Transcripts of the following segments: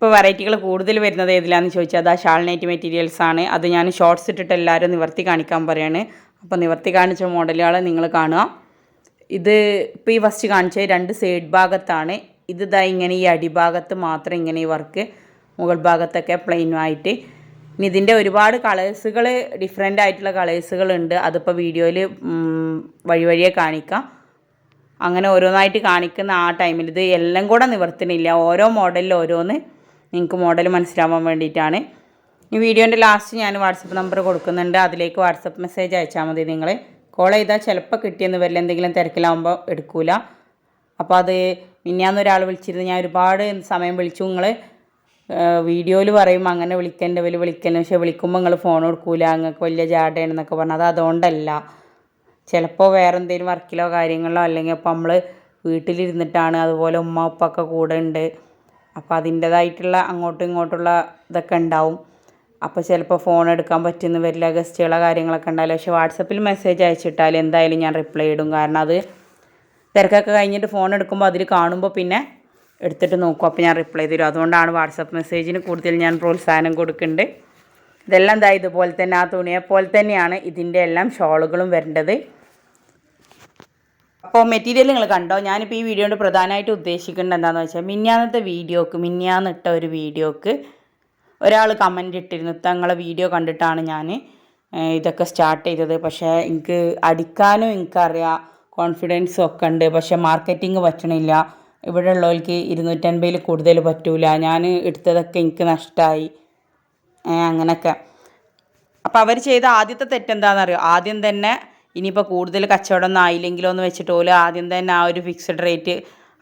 ഇപ്പോൾ വെറൈറ്റികൾ കൂടുതൽ വരുന്നത് ഏതിലാണെന്ന് ചോദിച്ചാൽ അത് ആ ഷാൾ നൈറ്റ് മെറ്റീരിയൽസ് ആണ്. അത് ഞാൻ ഷോർട്സ് ഇട്ടിട്ട് എല്ലാവരും നിവർത്തി കാണിക്കാൻ പറയാണ്. അപ്പോൾ നിവർത്തി കാണിച്ച മോഡലുകളെ നിങ്ങൾ കാണുക. ഇത് ഇപ്പോൾ ഈ ഫസ്റ്റ് കാണിച്ച രണ്ട് സൈഡ് ഭാഗത്താണ്. ഇത് ഇതാ ഇങ്ങനെ ഈ അടിഭാഗത്ത് മാത്രം ഇങ്ങനെ ഈ വർക്ക് മുകൾ ഭാഗത്തൊക്കെ പ്ലെയിൻ ആയിട്ട്. ഇനി ഇതിന്റെ ഒരുപാട് കളേഴ്സുകൾ ഡിഫറെന്റ് ആയിട്ടുള്ള കളേഴ്സുകൾ ഉണ്ട്. അതിപ്പോൾ വീഡിയോയിൽ വഴി വഴിയെ കാണിക്കാം. അങ്ങനെ ഓരോന്നായിട്ട് കാണിക്കുന്ന ആ ടൈമിൽ ഇത് എല്ലാം കൂടെ നിവർത്തണില്ല ഓരോ മോഡലിൽ ഓരോന്ന് നിങ്ങൾക്ക് മോഡൽ മനസ്സിലാവാൻ വേണ്ടിയിട്ടാണ്. ഈ വീഡിയോന്റെ ലാസ്റ്റ് ഞാൻ വാട്സപ്പ് നമ്പർ കൊടുക്കുന്നുണ്ട്. അതിലേക്ക് വാട്സപ്പ് മെസ്സേജ് അയച്ചാൽ മതി നിങ്ങൾ കോൾ ചെയ്താൽ ചിലപ്പോൾ കിട്ടിയെന്ന് വരില്ല. എന്തെങ്കിലും തിരക്കിലാവുമ്പോൾ എടുക്കൂല. അപ്പോൾ അത് മിന്നാന്ന് ഒരാൾ വിളിച്ചിരുന്നു. ഞാൻ ഒരുപാട് സമയം വിളിച്ചു. നിങ്ങൾ വീഡിയോയിൽ പറയും അങ്ങനെ വിളിക്കേണ്ട. വലിയ വിളിക്കണം പക്ഷേ വിളിക്കുമ്പോൾ നിങ്ങൾ ഫോൺ കൊടുക്കൂല. നിങ്ങൾക്ക് വലിയ ജാടയാണെന്നൊക്കെ പറഞ്ഞു. അത് അതുകൊണ്ടല്ല. ചിലപ്പോൾ വേറെ എന്തെങ്കിലും വർക്കിലോ കാര്യങ്ങളോ അല്ലെങ്കിൽ അപ്പോൾ നമ്മൾ വീട്ടിലിരുന്നിട്ടാണ്. അതുപോലെ ഉമ്മ ഉപ്പൊക്കെ കൂടെ ഉണ്ട്. അപ്പോൾ അതിന്റേതായിട്ടുള്ള അങ്ങോട്ടും ഇങ്ങോട്ടുള്ള ഇതൊക്കെ ഉണ്ടാവും. അപ്പോൾ ചിലപ്പോൾ ഫോൺ എടുക്കാൻ പറ്റുന്ന വരില്ല ഗസ്റ്റുകളോ കാര്യങ്ങളൊക്കെ ഉണ്ടാവില്ല. പക്ഷേ വാട്സപ്പിൽ മെസ്സേജ് അയച്ചിട്ടാൽ എന്തായാലും ഞാൻ റിപ്ലൈ ഇടും. കാരണം അത് തിരക്കൊക്കെ കഴിഞ്ഞിട്ട് ഫോൺ എടുക്കുമ്പോൾ അതിൽ കാണുമ്പോൾ പിന്നെ എടുത്തിട്ട് നോക്കും. അപ്പോൾ ഞാൻ റിപ്ലൈ തരും. അതുകൊണ്ടാണ് വാട്സപ്പ് മെസ്സേജിന് കൂടുതൽ ഞാൻ പ്രോത്സാഹനം കൊടുക്കുന്നുണ്ട് ഇതെല്ലാം എന്താ ഇതുപോലെ തന്നെ ആ തുണിയെ പോലെ തന്നെയാണ് ഇതിന്റെ എല്ലാം ഷോളുകളും വരേണ്ടത്. അപ്പോൾ മെറ്റീരിയൽ നിങ്ങൾ കണ്ടോ? ഞാനിപ്പോൾ ഈ വീഡിയോ കൊണ്ട് പ്രധാനമായിട്ട് ഉദ്ദേശിക്കേണ്ടത് എന്താണെന്ന് വെച്ചാൽ മിന്നാന്നത്തെ വീഡിയോക്ക് മിന്നാന്നിട്ട ഒരു വീഡിയോക്ക് ഒരാൾ കമന്റ് ഇട്ടിരുന്നു. തങ്ങളെ വീഡിയോ കണ്ടിട്ടാണ് ഞാൻ ഇതൊക്കെ സ്റ്റാർട്ട് ചെയ്തത്. പക്ഷേ എനിക്ക് അടിക്കാനും എനിക്കറിയാം കോൺഫിഡൻസും ഒക്കെ ഉണ്ട്. പക്ഷേ മാർക്കറ്റിംഗ് പറ്റണില്ല. ഇവിടെ ഉള്ളവർക്ക് ഇരുന്നൂറ്റൻപതിൽ കൂടുതൽ പറ്റൂല. ഞാൻ എടുത്തതൊക്കെ എനിക്ക് നഷ്ടമായി അങ്ങനെയൊക്കെ അപ്പോൾ അവർ ചെയ്ത ആദ്യത്തെ തെറ്റെന്താണെന്നറിയോ ആദ്യം തന്നെ ഇനിയിപ്പോൾ കൂടുതൽ കച്ചവടമൊന്നും ആയില്ലെങ്കിലോ എന്ന് വെച്ചിട്ട് പോലും ആദ്യം തന്നെ ആ ഒരു ഫിക്സഡ് റേറ്റ്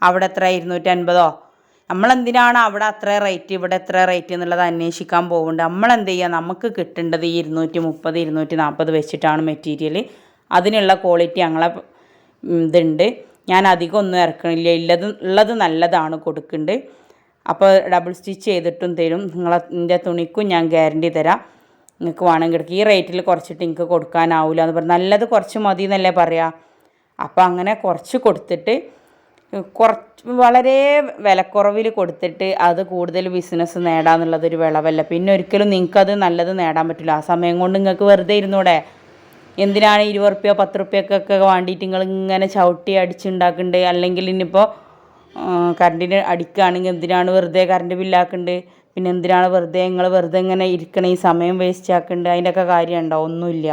അവിടെ എത്ര? ഇരുന്നൂറ്റൻപതോ? നമ്മളെന്തിനാണ് അവിടെ അത്ര റേറ്റ് ഇവിടെ എത്ര റേറ്റ് എന്നുള്ളത് അന്വേഷിക്കാൻ പോകുന്നുണ്ട് നമ്മളെന്ത് ചെയ്യുക നമുക്ക് കിട്ടേണ്ടത് ഈ ഇരുന്നൂറ്റി മുപ്പത് ഇരുന്നൂറ്റി നാൽപ്പത് വെച്ചിട്ടാണ് മെറ്റീരിയൽ അതിനുള്ള ക്വാളിറ്റി ഞങ്ങളെ ഇതുണ്ട്. ഞാൻ അധികം ഒന്നും ഇറക്കണില്ല. ഇല്ലത് ഉള്ളത് നല്ലതാണ് കൊടുക്കുന്നുണ്ട് അപ്പോൾ ഡബിൾ സ്റ്റിച്ച് ചെയ്തിട്ടും തരും. നിങ്ങളെ തുണിക്കും ഞാൻ ഗ്യാരണ്ടി തരാം. നിങ്ങൾക്ക് വേണമെങ്കിൽ എടുക്കുക ഈ റേറ്റിൽ കുറച്ചിട്ട് എനിക്ക് കൊടുക്കാനാവില്ല എന്ന് പറഞ്ഞു. നല്ലത് കുറച്ച് മതി എന്നല്ലേ പറയാം. അപ്പോൾ അങ്ങനെ കുറച്ച് കൊടുത്തിട്ട് കുറച്ച് വളരെ വിലക്കുറവിൽ കൊടുത്തിട്ട് അത് കൂടുതൽ ബിസിനസ് നേടാന്നുള്ളതൊരു വിളവല്ല. പിന്നെ ഒരിക്കലും നിങ്ങൾക്കത് നല്ലത് നേടാൻ പറ്റില്ല. ആ സമയം കൊണ്ട് നിങ്ങൾക്ക് വെറുതെ ഇരുന്നൂടെ? എന്തിനാണ് ഇരുപത് റുപ്യ പത്ത് റുപ്യക്കൊക്കെ വേണ്ടിയിട്ട് നിങ്ങൾ ഇങ്ങനെ ചവിട്ടി അടിച്ചുണ്ടാക്കുന്നുണ്ട് അല്ലെങ്കിൽ ഇനിയിപ്പോൾ കറണ്ടിന് അടിക്കുകയാണെങ്കിൽ എന്തിനാണ് വെറുതെ കറണ്ട് ബില്ലാക്കുന്നുണ്ട് പിന്നെ എന്തിനാണ് വെറുതെ നിങ്ങൾ വെറുതെ ഇങ്ങനെ ഇരിക്കണേ? ഈ സമയം വേസ്റ്റ് ആക്കേണ്ടത് അതിന്റെയൊക്കെ കാര്യം ഉണ്ടോ? ഒന്നുമില്ല.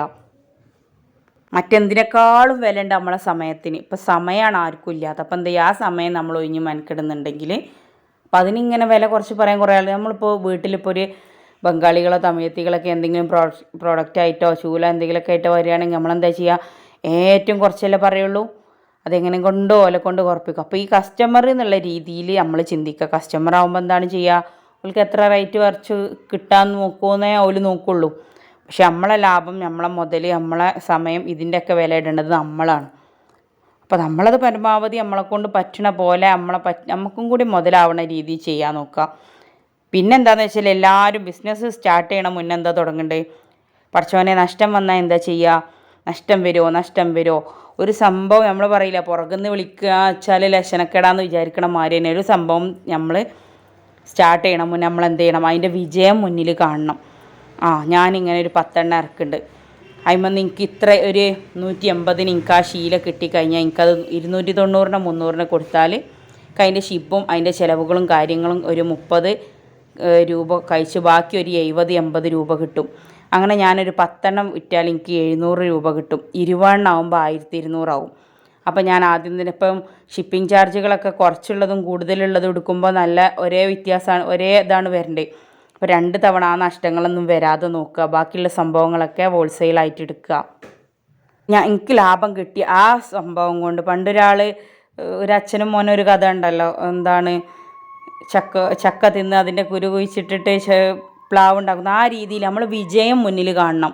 മറ്റെന്തിനേക്കാളും വില ഉണ്ട് നമ്മളെ സമയത്തിന്. ഇപ്പം സമയമാണ് ആർക്കും ഇല്ലാത്ത അപ്പം എന്താ ആ സമയം നമ്മൾ ഒഴിഞ്ഞ് മനക്കിടുന്നുണ്ടെങ്കിൽ അപ്പം അതിനിങ്ങനെ വില കുറച്ച് പറയാൻ കുറേ ആൾ നമ്മളിപ്പോൾ വീട്ടിലിപ്പോൾ ഒരു ബംഗാളികളോ തമിഴത്തികളൊക്കെ എന്തെങ്കിലും പ്രോ പ്രോഡക്റ്റ് ആയിട്ടോ ശൂല എന്തെങ്കിലുമൊക്കെ ആയിട്ടോ വരികയാണെങ്കിൽ നമ്മളെന്താ ചെയ്യുക? ഏറ്റവും കുറച്ചല്ലേ പറയുള്ളൂ. അതെങ്ങനെ കൊണ്ടോ ഓലെ കൊണ്ട് കുറപ്പിക്കും. അപ്പോൾ ഈ കസ്റ്റമർ എന്നുള്ള രീതിയിൽ നമ്മൾ ചിന്തിക്കുക. കസ്റ്റമർ ആകുമ്പോൾ എന്താണ് ചെയ്യുക? അവൾക്ക് എത്ര റേറ്റ് കുറച്ച് കിട്ടാൻ നോക്കുമെന്നേ അവർ നോക്കുള്ളൂ. പക്ഷെ നമ്മളെ ലാഭം നമ്മളെ മുതൽ നമ്മളെ സമയം ഇതിന്റെയൊക്കെ വില ഇടേണ്ടത് നമ്മളാണ്. അപ്പോൾ നമ്മളത് പരമാവധി നമ്മളെ കൊണ്ട് പറ്റണ പോലെ നമ്മളെ പറ്റ നമുക്കും കൂടി മുതലാവണ രീതിയിൽ ചെയ്യാൻ നോക്കുക. പിന്നെ എന്താണെന്ന് വെച്ചാൽ എല്ലാവരും ബിസിനസ് സ്റ്റാർട്ട് ചെയ്യണം മുന്നേ എന്താ തുടങ്ങണ്ടേ? പഠിച്ചവനെ നഷ്ടം വന്നാൽ എന്താ ചെയ്യുക നഷ്ടം വരുമോ നഷ്ടം വരുമോ ഒരു സംഭവം നമ്മൾ പറയില്ല പുറകുനിന്ന് വിളിക്കുക വെച്ചാൽ ലക്ഷണക്കേടാന്ന് വിചാരിക്കണ മാതിരി തന്നെ ഒരു സംഭവം നമ്മൾ സ്റ്റാർട്ട് ചെയ്യണം മുന്നേ നമ്മൾ എന്ത് ചെയ്യണം അതിന്റെ വിജയം മുന്നിൽ കാണണം. ആ ഞാനിങ്ങനെ ഒരു പത്തെണ്ണം ഇറക്കുന്നുണ്ട്. അതിമെന്ന് എനിക്ക് ഇത്ര ഒരു നൂറ്റി എൺപതിന് എനിക്ക് ആ ശീല കിട്ടിക്കഴിഞ്ഞാൽ എനിക്കത് ഇരുന്നൂറ്റി തൊണ്ണൂറിന് മുന്നൂറിന് കൊടുത്താൽ അതിന്റെ ഷിപ്പും അതിന്റെ ചിലവുകളും കാര്യങ്ങളും ഒരു മുപ്പത് രൂപ കഴിച്ച് ബാക്കി ഒരു എഴുപത് എൺപത് രൂപ കിട്ടും. അങ്ങനെ ഞാനൊരു പത്തെണ്ണം വിറ്റാൽ എനിക്ക് എഴുന്നൂറ് രൂപ കിട്ടും. ഇരുപതെണ്ണം ആകുമ്പോൾ ആയിരത്തി ഇരുന്നൂറാവും. അപ്പോൾ ഞാൻ ആദ്യം തന്നെ ഇപ്പം ഷിപ്പിംഗ് ചാർജുകളൊക്കെ കുറച്ചുള്ളതും കൂടുതലുള്ളതും എടുക്കുമ്പോൾ നല്ല ഒരേ വ്യത്യാസമാണ് ഒരേ ഇതാണ് വരേണ്ടത് അപ്പോൾ രണ്ട് തവണ ആ നഷ്ടങ്ങളൊന്നും വരാതെ നോക്കുക. ബാക്കിയുള്ള സംഭവങ്ങളൊക്കെ ഹോൾസെയിലായിട്ട് എടുക്കുക. ഞാൻ എനിക്ക് ലാഭം കിട്ടി ആ സംഭവം കൊണ്ട് പണ്ടൊരാൾ ഒരു അച്ഛനും മോനും ഒരു കഥ ഉണ്ടല്ലോ. എന്താണ്? ചക്ക ചക്ക തിന്ന് അതിന്റെ കുരു കുഴിച്ചിട്ടിട്ട് പ്ലാവ് ഉണ്ടാക്കുന്ന ആ രീതിയിൽ നമ്മൾ വിജയം മുന്നിൽ കാണണം.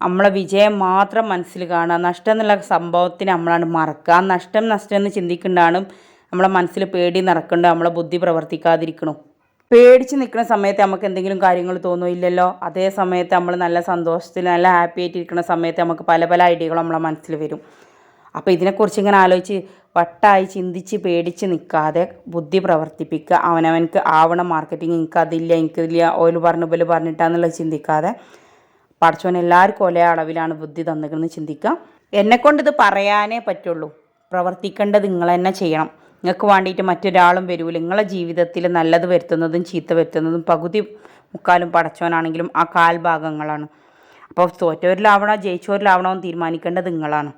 നമ്മളെ വിജയം മാത്രം മനസ്സിൽ കാണുക. നഷ്ടം എന്നുള്ള സംഭവത്തിന് നമ്മളാണ് മറക്കുക. ആ നഷ്ടം നഷ്ടം എന്ന് ചിന്തിക്കേണ്ടാണ്. നമ്മളെ മനസ്സിൽ പേടി നടക്കേണ്ട. നമ്മളെ ബുദ്ധി പ്രവർത്തിക്കാതിരിക്കണം. പേടിച്ച് നിൽക്കുന്ന സമയത്ത് നമുക്ക് എന്തെങ്കിലും കാര്യങ്ങൾ തോന്നുമില്ലല്ലോ അതേ സമയത്ത് നമ്മൾ നല്ല സന്തോഷത്തിൽ നല്ല ഹാപ്പി ആയിട്ട് ഇരിക്കുന്ന സമയത്ത് നമുക്ക് പല പല ഐഡിയകൾ നമ്മളെ മനസ്സിൽ വരും. അപ്പോൾ ഇതിനെക്കുറിച്ച് ഇങ്ങനെ ആലോചിച്ച് വട്ടായി ചിന്തിച്ച് പേടിച്ച് നിൽക്കാതെ ബുദ്ധി പ്രവർത്തിപ്പിക്കുക. അവനവനക്ക് ആവണം. മാർക്കറ്റിംഗ് എനിക്കതില്ല എനിക്കില്ല ഓൽ പറഞ്ഞു പോലെ പറഞ്ഞിട്ടാന്നുള്ളത് ചിന്തിക്കാതെ പഠിച്ചോൻ എല്ലാവർക്കും ഒരേ അളവിലാണ് ബുദ്ധി തന്നിരിക്കുന്നത് ചിന്തിക്കുക. എന്നെക്കൊണ്ട് ഇത് പറയാനേ പറ്റുള്ളൂ. പ്രവർത്തിക്കേണ്ടത് നിങ്ങൾ തന്നെ ചെയ്യണം. നിങ്ങൾക്ക് വേണ്ടിയിട്ട് മറ്റൊരാളും വരൂല. നിങ്ങളെ ജീവിതത്തിൽ നല്ലത് വരുത്തുന്നതും ചീത്ത വരുത്തുന്നതും പകുതി മുക്കാലും പടച്ചോനാണെങ്കിലും ആ കാൽഭാഗങ്ങളാണ്. അപ്പോൾ തോറ്റവരിലാവണോ ജയിച്ചവരിലാവണോ എന്ന് തീരുമാനിക്കേണ്ടത് നിങ്ങളാണ്.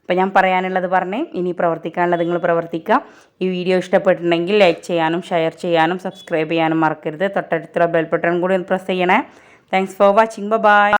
അപ്പോൾ ഞാൻ പറയാനുള്ളത് പറഞ്ഞേ ഇനി പ്രവർത്തിക്കാനുള്ളത് നിങ്ങൾ പ്രവർത്തിക്കുക. ഈ വീഡിയോ ഇഷ്ടപ്പെട്ടിട്ടുണ്ടെങ്കിൽ ലൈക്ക് ചെയ്യാനും ഷെയർ ചെയ്യാനും സബ്സ്ക്രൈബ് ചെയ്യാനും മറക്കരുത്. തൊട്ടടുത്തുള്ള ബെൽ ബട്ടൺ കൂടി ഒന്ന് പ്രസ് ചെയ്യണേ. Thanks for watching bye